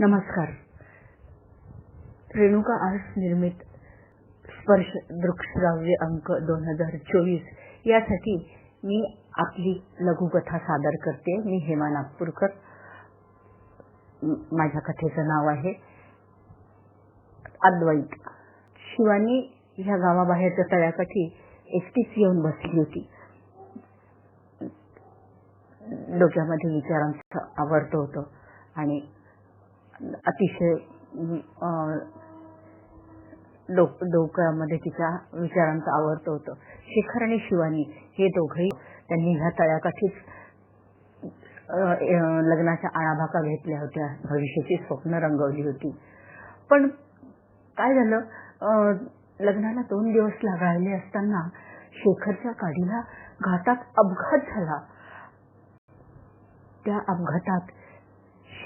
नमस्कार. रेणुका आर्ट्स निर्मित स्पर्श दृकश्राव्य अंक दोन हजार चोवीस यासाठी मी आपली लघुकथा सादर करते. मी हेमा नागपूरकर. माझ्या कथेचं नाव आहे अद्वैत. शिवानी ह्या गावाबाहेरच्या तळ्याकाठी एकटीच येऊन बसली होती. डोक्यामध्ये विचारांचं आवडतं होतं आणि अतिशय डोक्यामध्ये तिच्या विचारांचं आवर्त होतं. शेखर आणि शिवानी हे दोघही त्यांनी ह्या तळ्याकाठीच लग्नाच्या आळाभाका घेतल्या होत्या. भविष्याची स्वप्न रंगवली होती. पण काय झालं? अं, लग्नाला दोन दिवस लागायले असताना शेखरच्या गाडीला घाटात अपघात झाला. त्या अपघातात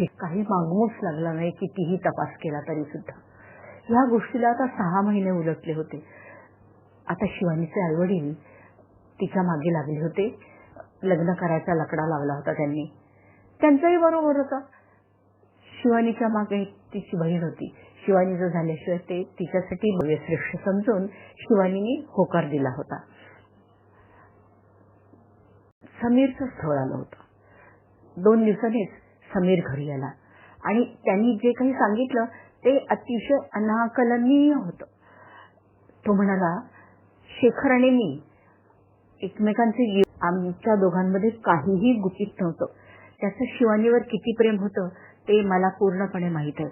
काही मागवूच लागला नाही कितीही तपास केला तरी सुद्धा. या गोष्टीला आता सहा महिने उलटले होते. आता शिवानीचे आईवडील तिच्यामागे लागले होते. लग्न करायचा लकडा लावला होता त्यांनी. त्यांचाही बरोबर होता. शिवानीच्या मागे तिची बहीण होती. शिवानीचं झाल्याशिवाय ते तिच्यासाठी भव्यश्रेष्ठ समजून शिवानीने होकार दिला होता. समीरचं स्थळ आलं होतं. दोन दिवसांनीच समीर घरी आला आणि त्यांनी जे काही सांगितलं ते अतिशय अनाकलनीय होतं. तो म्हणाला शेखर आणि मी एकमेकांचे आमच्या दोघांमध्ये काहीही गुपित नव्हतं. त्याचं शिवानीवर किती प्रेम होतं ते मला पूर्णपणे माहीत आहे.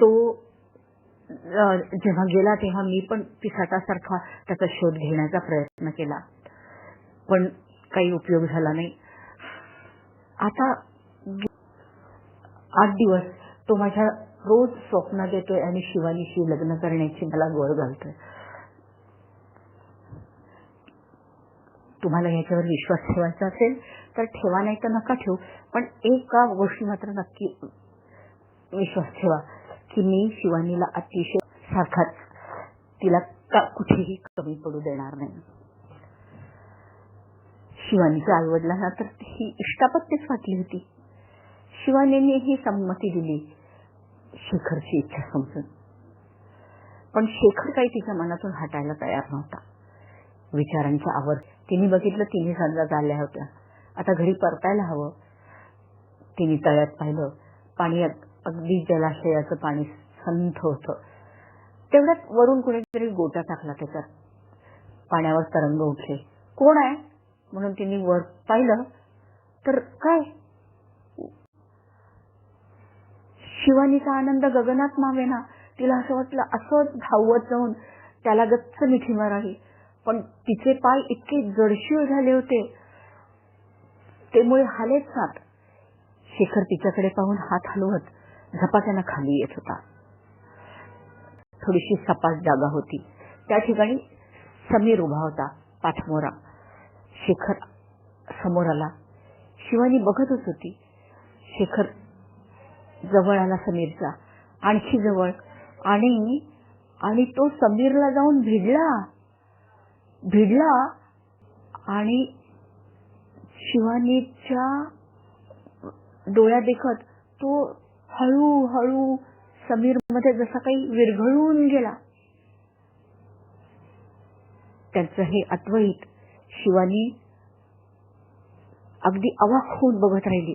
तो जेव्हा गेला तेव्हा मी पण पिसाटासारखा त्याचा शोध घेण्याचा प्रयत्न केला. पण काही उपयोग झाला नाही. आता आठ दिवस तो माझ्या रोज स्वप्नात येतोय आणि शिवानीशी लग्न करण्याची मला गोळ घालतोय. तुम्हाला याच्यावर विश्वास ठेवायचा असेल तर ठेवा नाही तर नका ठेवू. पण एका गोष्टी मात्र नक्की विश्वास ठेवा की मी शिवानीला अतिशय सारखाच तिला का- कुठेही कमी पडू देणार नाही. शिवानीच्या आईवडिलांना तर ही इष्टापत्तीच वाटली होती. शिवानीने ही संमती दिली. शेखरची इच्छा समजून. पण शेखर काही तिच्या मनातून हटायला तयार नव्हता. विचारांच्या आवर. तिने बघितलं तिन्ही समजा झाल्या होत्या. आता घरी परतायला हवं. तिने तळ्यात पाहिलं. पाणी अगदी जलाशयाचं पाणी संथ होतं. तेवढ्यात वरून कुणीतरी गोटा टाकला त्याच्यात. पाण्यावर तरंग उठले. कोण आहे? म्हणून तिने वर पाहिलं. तर काय? शिवानीचा आनंद गगनात मावेना. तिला असं वाटलं असं धावत जाऊन त्याला गच्च मिठी मारावी. पण तिचे पाय इतके जडशीळ झाले होते. ते मुळे हालेच नात शेखर तिच्याकडे पाहून हात हलवत झपाट्यानं खाली येत होता. थोडीशी सपाट जागा होती. त्या ठिकाणी समीर उभा होता पाठमोरा. शेखर समोर आला. शिवानी बघतच होती. शेखर जवळ आला समीरचा. आणखी जवळ. आणि आणि तो समीरला जाऊन भिडला. भिडला आणि शिवानीच्या डोळ्या देखत तो हळूहळू समीरमध्ये जसा काही विरघळून गेला. त्यांचं हे अद्वैत शिवानी अगदी अवाक होऊन बघत राहिली.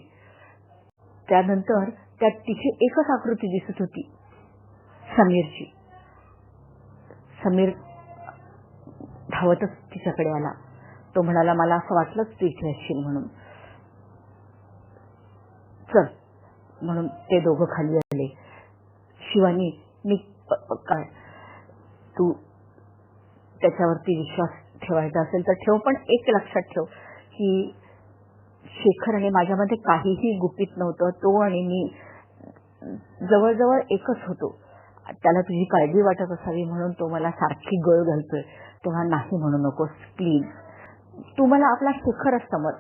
त्यानंतर त्यात तिची एकच आकृती दिसत होती. समीरची. समीर धावतच तिच्याकडे आला. तो म्हणाला मला असं वाटलंच तू इथे असशील म्हणून. चल म्हणून ते दोघं खाली आले. शिवानी मी काय? तू त्याच्यावरती विश्वास ठेवायचा असेल तर ठेव पण एक लक्षात ठेव की शेखर आणि माझ्यामध्ये काहीही गुपित नव्हतं. तो आणि मी जवळजवळ एकच होतो. त्याला तुझी काळजी वाटत असावी म्हणून तो मला सारखी गळ घालतोय. तेव्हा नाही म्हणू नकोस प्लीज तू मला आपला शेखरच समज.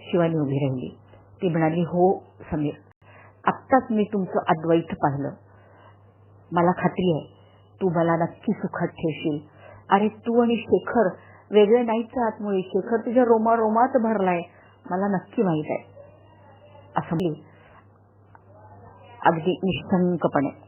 शिवानी उभी राहिली. ती म्हणाली हो समीर. आत्ताच मी तुमचं अद्वैत पाहिलं. मला खात्री आहे. तू मला नक्की सुखात ठेवशील. अरे तू आणि शेखर वेगळे नाहीच आतमुळे मुळे. शेखर तुझ्या रोमा रोमात भरलाय. मला नक्की माहीत आहे. असं अगदी निशंकपणे.